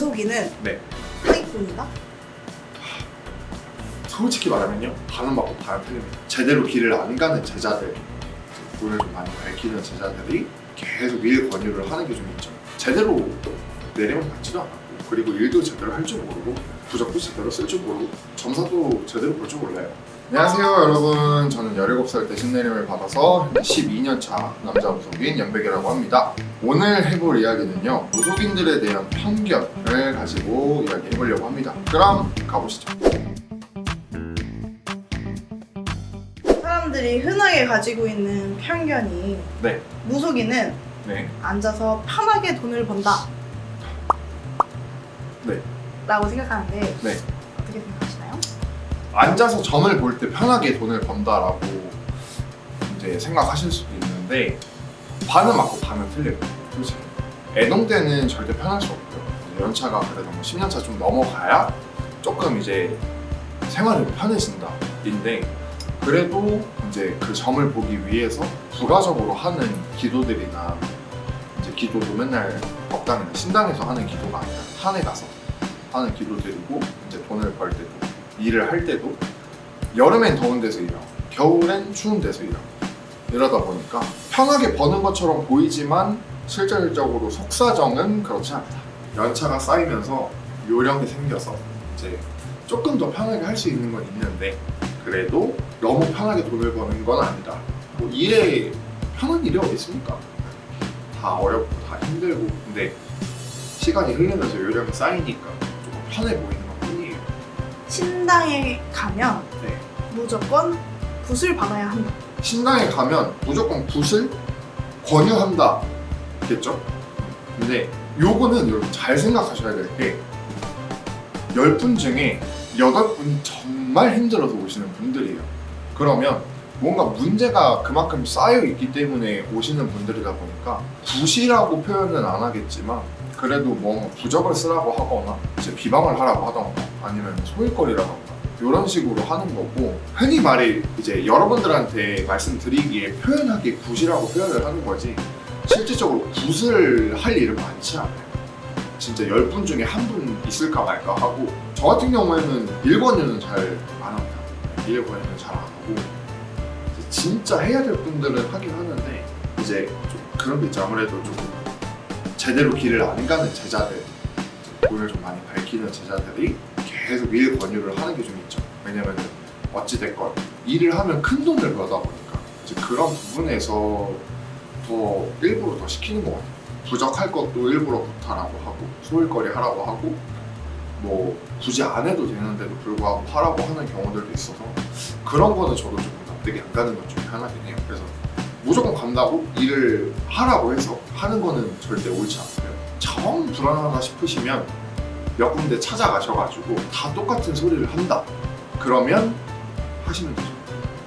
무속인은 네. 사기꾼이다? 솔직히 말하면요 반은 맞고 반은 틀립니다 제대로 길을 안 가는 제자들 돈을 좀 많이 밝히는 제자들이 계속 일 권유를 하는 게 좀 있죠 제대로 내리면 받지도 않았고 그리고 일도 제대로 할 줄 모르고 부적도 제대로 쓸 줄 모르고 점사도 제대로 볼 줄 몰라요 안녕하세요 여러분 저는 17살 때 신내림을 받아서 12년차 남자 무속인 연백이라고 합니다 오늘 해볼 이야기는요 무속인들에 대한 편견을 가지고 이야기해보려고 합니다 그럼 가보시죠 사람들이 흔하게 가지고 있는 편견이 네. 무속인은 네 앉아서 편하게 돈을 번다. 네. 라고 생각하는데 네. 어떻게 생각하시나요? 앉아서 점을 볼 때 편하게 돈을 번다라고 이제 생각하실 수도 있는데 반은 맞고 반은 틀려요 솔직히 애동 때는 절대 편할 수 없고요 이제 연차가 그래도 뭐 10년 차 좀 넘어가야 조금 이제 생활이 편해진다 인데 그래도 이제 그 점을 보기 위해서 부가적으로 하는 기도들이나 이제 기도도 맨날 법당이나 신당에서 하는 기도가 아니라 산에 가서 하는 기도들이고 이제 돈을 벌 때도 일을 할 때도 여름엔 더운 데서 일하고 겨울엔 추운 데서 일하고 이러다 보니까 편하게 버는 것처럼 보이지만 실질적으로 속사정은 그렇지 않다. 연차가 쌓이면서 요령이 생겨서 이제 조금 더 편하게 할 수 있는 건 있는데 그래도 너무 편하게 돈을 버는 건 아니다. 뭐 일에 편한 일이 어디 있습니까? 다 어렵고 다 힘들고 근데 시간이 흐르면서 요령이 쌓이니까 편해 보이는 것 뿐이에요. 신당에 가면 네. 무조건 붓을 받아야 한다. 신당에 가면 무조건 붓을 권유한다 겠죠? 근데 요거는 여러분 잘 생각하셔야 될 게 10분 중에 8분이 정말 힘들어서 오시는 분들이에요 그러면 뭔가 문제가 그만큼 쌓여 있기 때문에 오시는 분들이다 보니까 붓이라고 표현은 안 하겠지만 그래도 뭐 부적을 쓰라고 하거나 이제 비방을 하라고 하던가 아니면 소일거리라던가 이런 식으로 하는 거고 흔히 말해 이제 여러분들한테 말씀드리기에 표현하기 굿이라고 표현을 하는 거지 실질적으로 굿을 할 일은 많지 않아요. 진짜 10분 중에 한 분 있을까 말까 하고 저 같은 경우에는 일권유는 잘 안 합니다. 일권유는 잘 안 하고 진짜 해야 될 분들은 하긴 하는데 이제 좀 그런 게 있죠. 아무래도 좀 제대로 길을 안 가는 제자들 돈을 좀 많이 밝히는 제자들이 계속 일 권유를 하는 게 좀 있죠. 왜냐면 어찌됐건 일을 하면 큰 돈을 벌다 보니까 이제 그런 부분에서 더 일부러 더 시키는 것 같아요. 부적할 것도 일부러 부탁하라고 하고 소일거리 하라고 하고 뭐 굳이 안 해도 되는데도 불구하고 하라고 하는 경우들도 있어서 그런 거는 저도 조금 납득이 안 가는 것 중에 하나긴 해요. 그래서 무조건 간다고 일을 하라고 해서 하는 거는 절대 옳지 않고요. 정 불안하다 싶으시면 몇 군데 찾아가셔가지고 다 똑같은 소리를 한다. 그러면 하시면 되죠.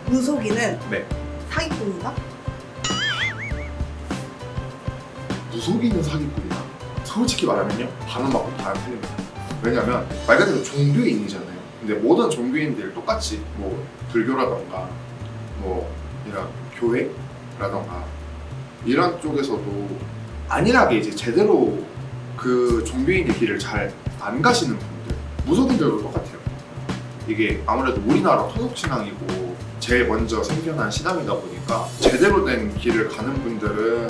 무속인은 네. 사기꾼이다? 무속인은 사기꾼이다. 솔직히 말하면요. 반은 맞고 반은 틀립니다. 왜냐면 말 그대로 종교인이잖아요. 근데 모든 종교인들 똑같이 뭐 불교라던가 뭐 이런 교회 라던가 이런 쪽에서도 안일하게 이제 제대로 그 종교인의 길을 잘 안 가시는 분들 무속인들도 똑같아요. 이게 아무래도 우리나라 토속 신앙이고 제일 먼저 생겨난 신앙이다 보니까 제대로 된 길을 가는 분들은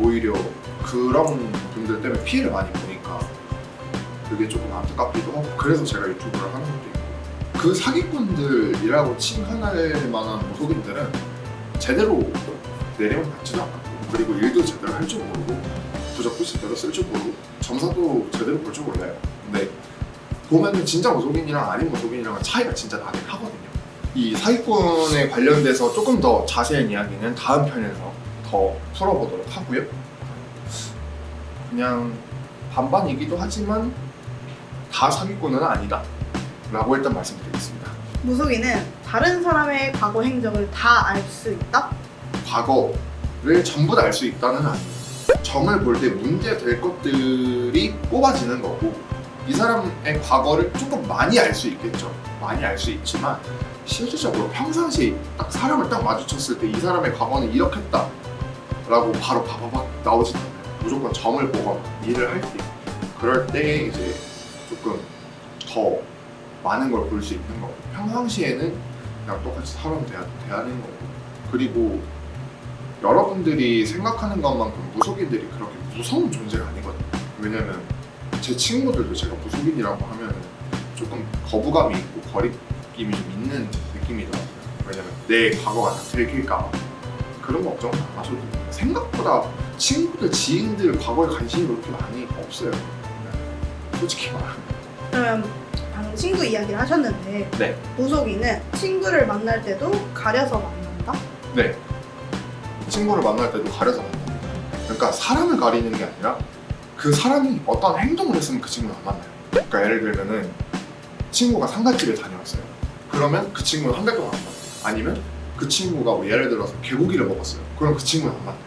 오히려 그런 분들 때문에 피해를 많이 보니까 그게 조금 안타깝기도 하고 그래서 제가 유튜브를 하는 것도 있고 그 사기꾼들이라고 칭할 만한 무속인들은 제대로 내리면 받지도 않았고 그리고 일도 제대로 할 줄 모르고 부적도 제대로 쓸 줄 모르고 점사도 제대로 볼 줄 몰라요. 근데 보면은 진짜 무속인이랑 아닌 무속인이랑은 차이가 진짜 나긴 하거든요. 이 사기꾼에 관련돼서 조금 더 자세한 이야기는 다음 편에서 더 풀어보도록 하고요. 그냥 반반이기도 하지만 다 사기꾼은 아니다. 라고 일단 말씀드리겠습니다 무속인은 다른 사람의 과거 행적을 다 알 수 있다? 과거를 전부 다 알 수 있다는 아니에요 점을 볼 때 문제 될 것들이 뽑아지는 거고 이 사람의 과거를 조금 많이 알 수 있겠죠. 많이 알 수 있지만 실질적으로 평상시 딱 사람을 딱 마주쳤을 때 이 사람의 과거는 이렇겠다 라고 바로 바바박 나오진 않아요. 무조건 점을 보거나 일을 할 때. 그럴 때 이제 조금 더 많은 걸 볼 수 있는 거고 평상시에는 그냥 똑같이 사람 대하, 대하는 거고. 그리고 여러분들이 생각하는 것만큼 무속인들이 그렇게 무서운 존재가 아니거든요. 왜냐면 제 친구들도 제가 무속인이라고 하면 조금 거부감이 있고 거리낌이 좀 있는 느낌이더라고요. 왜냐면 내 과거가 다 들킬까 봐. 그런 걱정 안 하셔도 돼요. 생각보다 친구들, 지인들 과거에 관심이 그렇게 많이 없어요. 네. 솔직히 말하면. 그러면 방금 친구 이야기를 하셨는데 네. 무속인은 친구를 만날 때도 가려서 만난다? 네. 친구를 만날 때도 가려서 만납니다. 그러니까 사람을 가리는 게 아니라 그 사람이 어떤 행동을 했으면 그 친구는 안 만나요. 그러니까 예를 들면은 친구가 상가집에 다녀왔어요. 그러면 그 친구는 한 달 동안 안 만나요. 아니면 그 친구가 뭐 예를 들어서 개고기를 먹었어요. 그럼 그 친구는 안 만나요.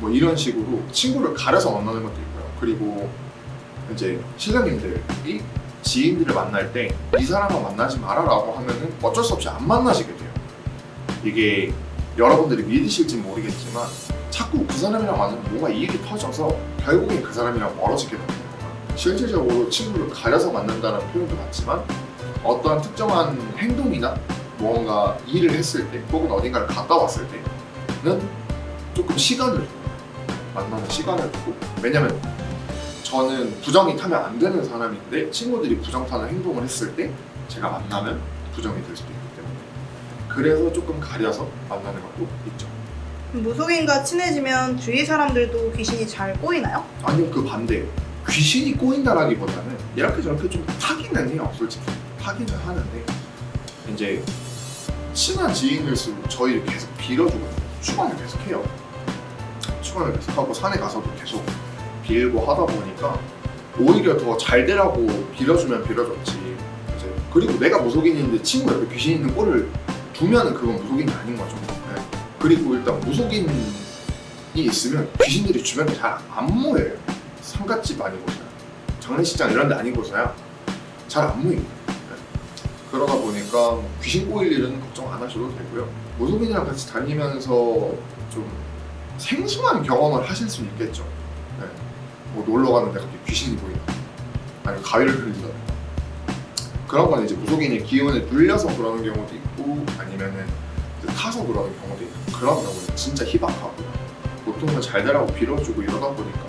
뭐 이런 식으로 친구를 가려서 만나는 것도 있고요. 그리고 이제 신랑님들이 지인들을 만날 때 이 사람을 만나지 말아라고 하면은 어쩔 수 없이 안 만나시게 돼요. 이게 여러분들이 믿으실지 모르겠지만 자꾸 그 사람이랑 만나면 뭔가 일이 터져서 결국엔 그 사람이랑 멀어지게 됩니다. 실질적으로 친구를 가려서 만난다는 표현도 맞지만 어떠한 특정한 행동이나 무언가 일을 했을 때 혹은 어딘가를 갔다 왔을 때는 조금 시간을. 만나는 시간을 두고 왜냐면 저는 부정이 타면 안 되는 사람인데 친구들이 부정 타는 행동을 했을 때 제가 만나면 부정이 될 수도 있기 때문에 그래서 조금 가려서 만나는 것도 있죠. 무속인과 친해지면 주위 사람들도 귀신이 잘 꼬이나요? 아니면 그 반대예요. 귀신이 꼬인다라기보다는 이렇게 저렇게 좀 타기는 해요, 솔직히. 타기는 하는데 이제 친한 지인일수록 저희를 계속 빌어주거든요. 추관을 계속 해요. 추관을 계속 하고 산에 가서도 계속 빌고 하다 보니까 오히려 더 잘 되라고 빌어주면 빌어줬지. 이제 그리고 내가 무속인인데 친구 옆에 귀신 있는 꼴을 두면은 그건 무속인이 아닌 거죠. 네. 그리고 일단 무속인이 있으면 귀신들이 주변에 잘 안 모여요. 상갓집 아니고서야 장례식장 이런 데 아니고서야 잘 안 모입니다. 네. 그러다 보니까 귀신 꼬일 일은 걱정 안 하셔도 되고요. 무속인이랑 같이 다니면서 좀 생소한 경험을 하실 수 있겠죠. 네. 뭐 놀러 가는데 갑자기 귀신이 보인다. 아니면 가위를 흘린다. 그런 건 이제 무속인이 기운에 눌려서 그러는 경우도 있고 아니면은 타서 그러는 경우도 있고 그런 경우는 진짜 희박하고요. 보통은 잘 되라고 빌어주고 이러다 보니까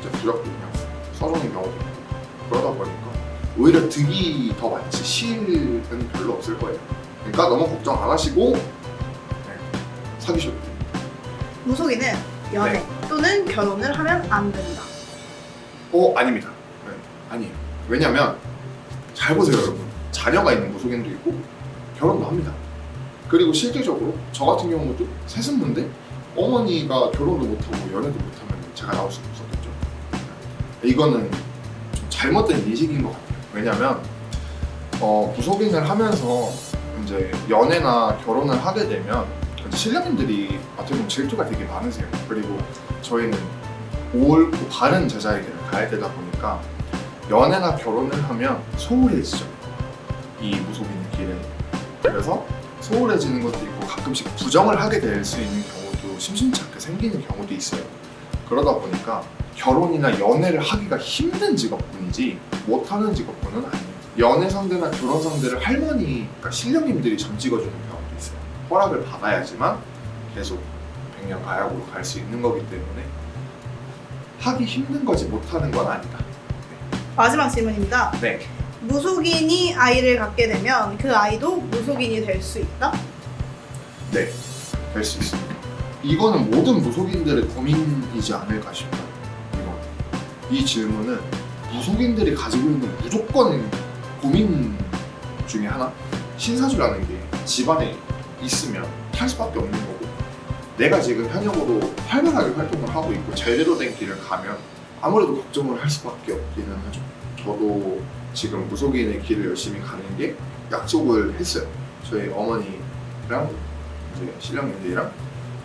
이제 무조건 그냥 써주는 경우도 있고 그러다 보니까 오히려 득이 더 많지 실은 별로 없을 거예요. 그러니까 너무 걱정 안 하시고 네, 사귀셔도 돼요. 무속인은 연애 또는 결혼을 하면 안 된다. 어 아닙니다. 네, 아니에요. 왜냐면 잘 보세요 여러분. 자녀가 있는 무속인도 있고 결혼도 합니다. 그리고 실질적으로 저 같은 경우도 세습문데 어머니가 결혼도 못하고 연애도 못하면 제가 나올 수는 없었겠죠. 네. 이거는 좀 잘못된 인식인 것 같아요. 왜냐면 어, 무속인을 하면서 이제 연애나 결혼을 하게 되면 이제 신령님들이 어떻게 보면 질투가 되게 많으세요. 그리고 저희는 옳고 바른 길을 가야 되다 보니까 연애나 결혼을 하면 소홀해지죠. 이 무속인의 길은. 그래서 소홀해지는 것도 있고 가끔씩 부정을 하게 될 수 있는 경우도 심심치 않게 생기는 경우도 있어요. 그러다 보니까 결혼이나 연애를 하기가 힘든 직업군이지 못하는 직업군은 아니에요. 연애 상대나 결혼 상대를 할머니, 그러니까 신령님들이 점 찍어주는 경우도 있어요. 허락을 받아야지만 계속 백년 가약으로 갈 수 있는 거기 때문에 하기 힘든 거지 못하는 건 아니다. 마지막 질문입니다. 네. 무속인이 아이를 갖게 되면 그 아이도 무속인이 될 수 있다? 네, 될 수 있습니다. 이거는 모든 무속인들의 고민이지 않을까 싶어요. 이거. 이 질문은 무속인들이 가지고 있는 무조건 고민 중에 하나? 신사주라는 게 집안에 있으면 탈 수밖에 없는 거고 내가 지금 현역으로 활발하게 활동을 하고 있고 제대로 된 길을 가면 아무래도 걱정을 할 수밖에 없기는 하죠. 저도 지금 무속인의 길을 열심히 가는 게 약속을 했어요. 저희 어머니랑 이제 신령님들이랑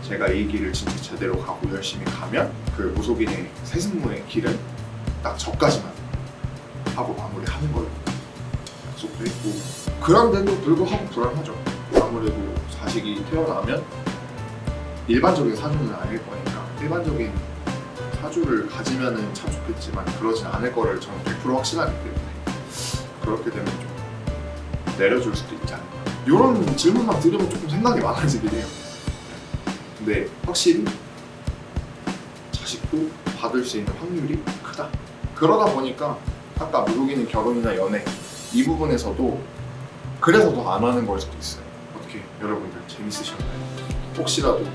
제가 이 길을 진짜 제대로 가고 열심히 가면 그 무속인의 세승무의 길은 딱 저까지만 하고 마무리하는 걸로 약속도 했고 그런데도 불구하고 불안하죠. 아무래도 자식이 태어나면 일반적인 사주는 아닐 거니까 일반적인 사주를 가지면은 참 좋겠지만 그러진 않을 거를 저는 100% 확신하기 때문에 그렇게 되면 좀 내려줄 수도 있지 않을까. 이런 질문만 들으면 조금 생각이 많아지긴 해요. 근데 확실히 자식도 받을 수 있는 확률이 크다. 그러다 보니까 아까 미국인은 결혼이나 연애 이 부분에서도 그래서 더 안 하는 걸 수도 있어요. 어떻게 여러분들 재밌으셨나요? 혹시라도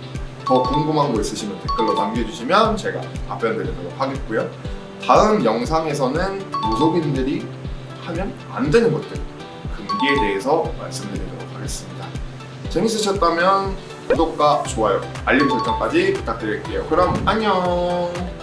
더 궁금한 거 있으시면 댓글로 남겨주시면 제가 답변 드리도록 하겠고요. 다음 영상에서는 무속인들이 하면 안 되는 것들 금기에 대해서 말씀드리도록 하겠습니다. 재밌으셨다면 구독과 좋아요, 알림 설정까지 부탁드릴게요. 그럼 안녕.